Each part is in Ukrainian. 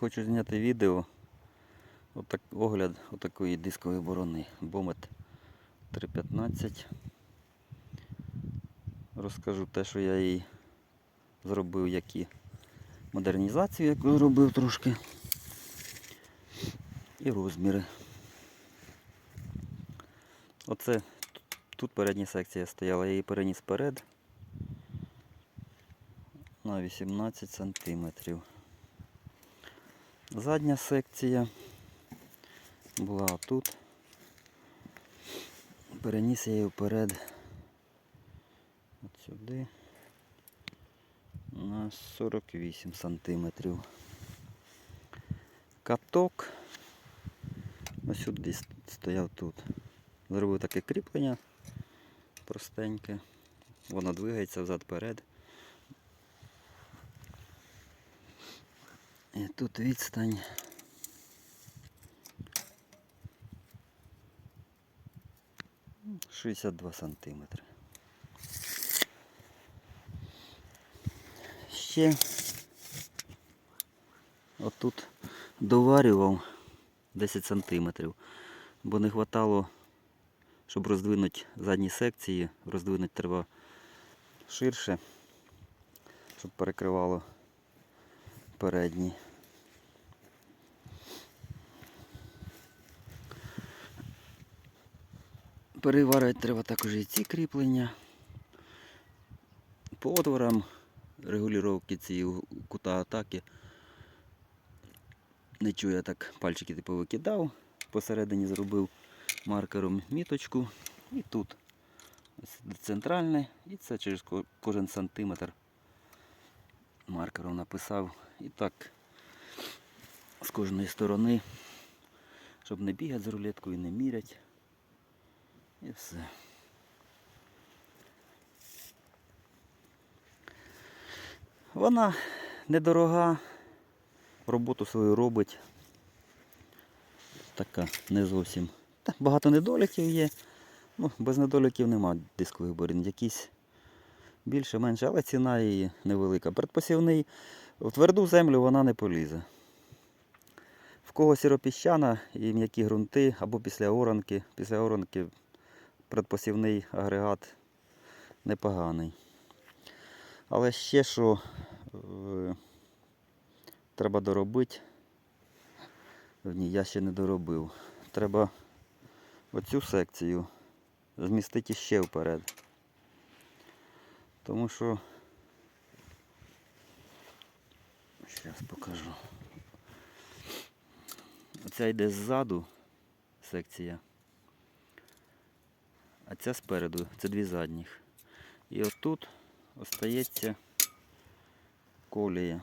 хочу зняти відео. Отак, огляд отакої дискової борони. Бомет 315. Розкажу те, що я їй зробив, які модернізацію, яку зробив трошки. І розміри. Оце тут передня секція стояла, я її переніс вперед на 18 сантиметрів. Задня секція була тут. Переніс я її вперед от сюди на 48 сантиметрів. Каток ось сюди стояв тут. Зробив таке кріплення простеньке. Воно двигається взад-перед. І тут відстань. м, 62 сантиметри. Ще отут доварював 10 сантиметрів, бо не хватало, щоб роздвинути задні секції, роздвинути треба ширше, щоб перекривало передні. Переварити треба також і ці кріплення. По отворам регулювання цієї кута атаки. Не чую, я так пальчики типу викидав, посередині зробив маркером міточку і тут центральне, і це через кожен сантиметр маркером написав. І так з кожної сторони, щоб не бігати з рулеткою, не мірять. І все. Вона недорога, роботу свою робить. Така не зовсім. Та, багато недоліків є. Ну, без недоліків нема дискових борін. Якісь більше, менше, але ціна її невелика. Предпосівний в тверду землю вона не полізе. В кого сіропіщана і м'які ґрунти, або після оранки. Після оранки предпосівний агрегат непоганий. Але ще що е, треба доробити. Ні, я ще не доробив. Треба оцю секцію змістити ще вперед. Тому що зараз покажу. Оця йде ззаду секція, а ця спереду, це дві задніх. І отут остається колія.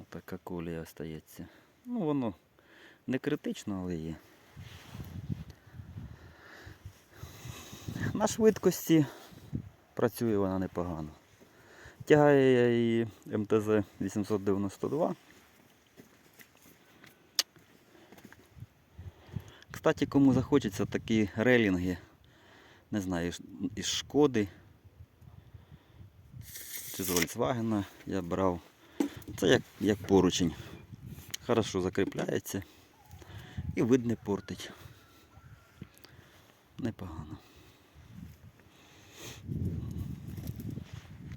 Отака колія остається. Ну воно не критично, але є. На швидкості працює вона непогано. Тягає я її МТЗ 892. Кстати, кому захочеться такі релінги, не знаю, із шкоди чи з Volkswagen я брав. Це як, як поручень. Хорошо закріпляється і вид не портить. Непогано.